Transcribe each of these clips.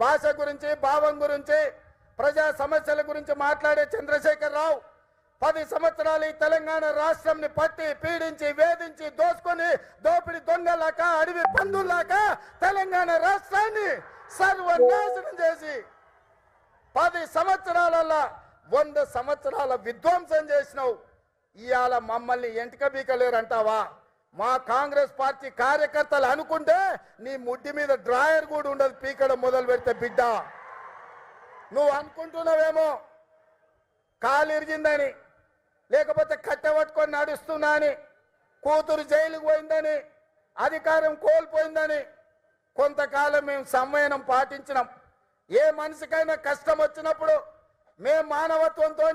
భాష గురించి భావం గురించి ప్రజా సమస్యల గురించి మాట్లాడే చంద్రశేఖర్ రావు పది సంవత్సరాలు ఈ తెలంగాణ రాష్ట్రంని పట్టి పీడించి వేధించి దోసుకొని దోపిడి దొంగలాక అడవి పందుల్లాక తెలంగాణ రాష్ట్రాన్ని సర్వనాశనం చేసి పది సంవత్సరాలలో వంద సంవత్సరాల విధ్వంసం చేసినావు. ఇవాళ మమ్మల్ని ఎంటిక బీకలేరంటావా మా కాంగ్రెస్ పార్టీ కార్యకర్తలు అనుకుంటే నీ ముడ్డి మీద డ్రాయర్ కూడా ఉండదు పీకడం మొదలు పెడితే బిడ్డ. నువ్వు అనుకుంటున్నావేమో? కాలిరిగిందని లేకపోతే కట్టె పట్టుకొని నడుస్తున్నా అని కూతురు జైలుకు పోయిందని అధికారం కోల్పోయిందని కొంతకాలం మేము సంవయనం పాటించినాం. ఏ మనిషికైనా కష్టం వచ్చినప్పుడు మేము మానవత్వంతో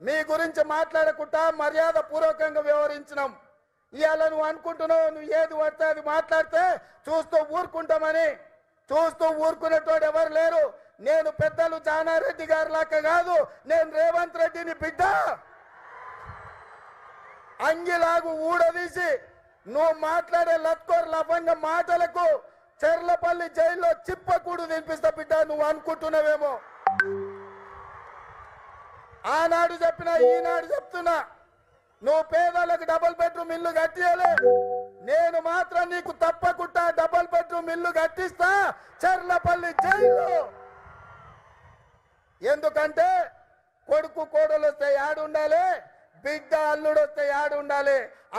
మీ గురించి మాట్లాడకుండా మర్యాద పూర్వకంగా వ్యవహరించినాం. ఇవాళ నువ్వు అనుకుంటున్నావు నువ్వు ఏది పడితే అది మాట్లాడితే చూస్తూ ఊరుకుంటామని. చూస్తూ ఊరుకునేటోడు ఎవరు లేరు. నేను పెద్దలు జానారెడ్డి గారి లాక్క కాదు నేను రేవంత్ రెడ్డిని బిడ్డ. అంగిలాగు ఊడదీసి నువ్వు మాట్లాడే లత్కోర్ లఫంగ మాటలకు చెర్లపల్లి జైల్లో చిప్పకూడు తినిపిస్తా బిడ్డ నువ్వు అనుకుంటున్నావేమో. ఆనాడు చెప్పినా ఈనాడు చెప్తున్నా. నువ్వు పేదలకు డబుల్ బెడ్రూమ్ ఇల్లు కట్టియలే. నేను మాత్రం నీకు తప్పకుండా డబుల్ బెడ్రూమ్ ఇల్లు కట్టిస్తా. చెర్లపల్లి జైలు ఎందుకంటే కొడుకు కోడలు వస్తే యాడు బిడ్డ అల్లుడు వస్తే యాడు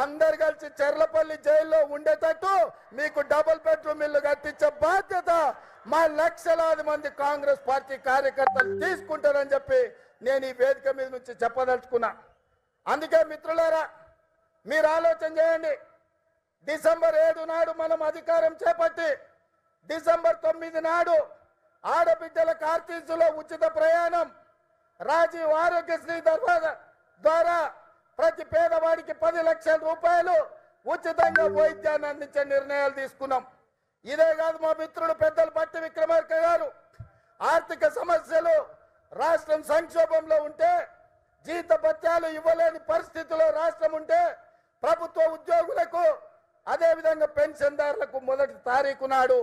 అందరు కలిసి చెర్లపల్లి జైల్లో ఉండేటట్టు మీకు డబుల్ బెడ్రూమ్ ఇల్లు కట్టించే బాధ్యత మా లక్షలాది మంది కాంగ్రెస్ పార్టీ కార్యకర్తలు తీసుకుంటారని చెప్పి నేను ఈ వేదిక మీద నుంచి చెప్పదలుచుకున్నా. అందుకే మిత్రులారా మీరు ఆలోచన చేయండి. డిసెంబర్ ఏడు నాడు మనం అధికారం చేపట్టి డిసెంబర్ తొమ్మిది నాడు ఆడబిడ్డల కార్తీసులో ఉచిత ప్రయాణం రాజీవ్ ఆరోగ్యశ్రీ దర్వాజా ద్వారా ప్రతి పేదవాడికి పది లక్షల రూపాయలు ఉచితంగా వైద్యాన్ని అందించే నిర్ణయాలు తీసుకున్నాం. ఇదే కాదు మా మిత్రుడు పెద్దలు పట్టి విక్రమార్క గారు ఆర్థిక సమస్యలు రాష్ట్రం సంక్షోభంలో ఉంటే జీత భత్యాలు ఇవ్వలేని పరిస్థితిలో రాష్ట్రం ఉంటే ప్రభుత్వ ఉద్యోగులకు అదేవిధంగా పెన్షన్దారులకు మొదటి తారీఖు నాడు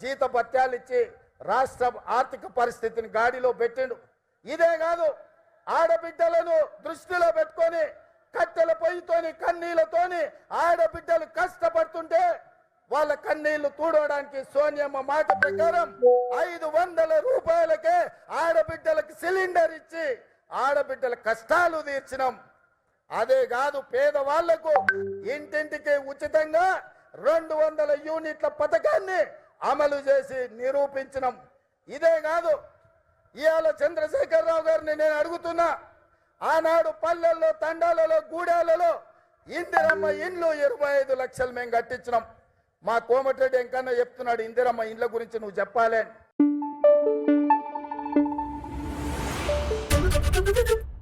జీత భత్యాలు ఇచ్చి రాష్ట్ర ఆర్థిక పరిస్థితిని గాడిలో పెట్టిండు. ఇదే కాదు ఆడబిడ్డలను దృష్టిలో పెట్టుకొని కట్టెల పొయ్యితోని కన్నీళ్ళతోని ఆడబిడ్డలు కష్టపడుతుంటే వాళ్ళ కన్నీళ్ళు తూడవడానికి సోనియమ్మ మాట ప్రకారం ఐదు వందల రూపాయలకే ఆడబిడ్డలకు సిలిండర్ ఇచ్చి ఆడబిడ్డల కష్టాలు తీర్చినాం. అదే కాదు పేదవాళ్ళకు ఇంటింటికి ఉచితంగా రెండు వందల యూనిట్ల పథకాన్ని అమలు చేసి నిరూపించినాం. ఇదే కాదు ఇవాళ చంద్రశేఖరరావు గారిని నేను అడుగుతున్నా ఆనాడు పల్లెల్లో తండాలలో గూడాలలో ఇందిరమ్మ ఇండ్లు ఇరవై ఐదు లక్షలు మేము కట్టించినాం. మా కోమటిరెడ్డి ఎంకన్నా చెప్తున్నాడు ఇందిరమ్మ ఇండ్ల గురించి నువ్వు చెప్పాలి. Thank you.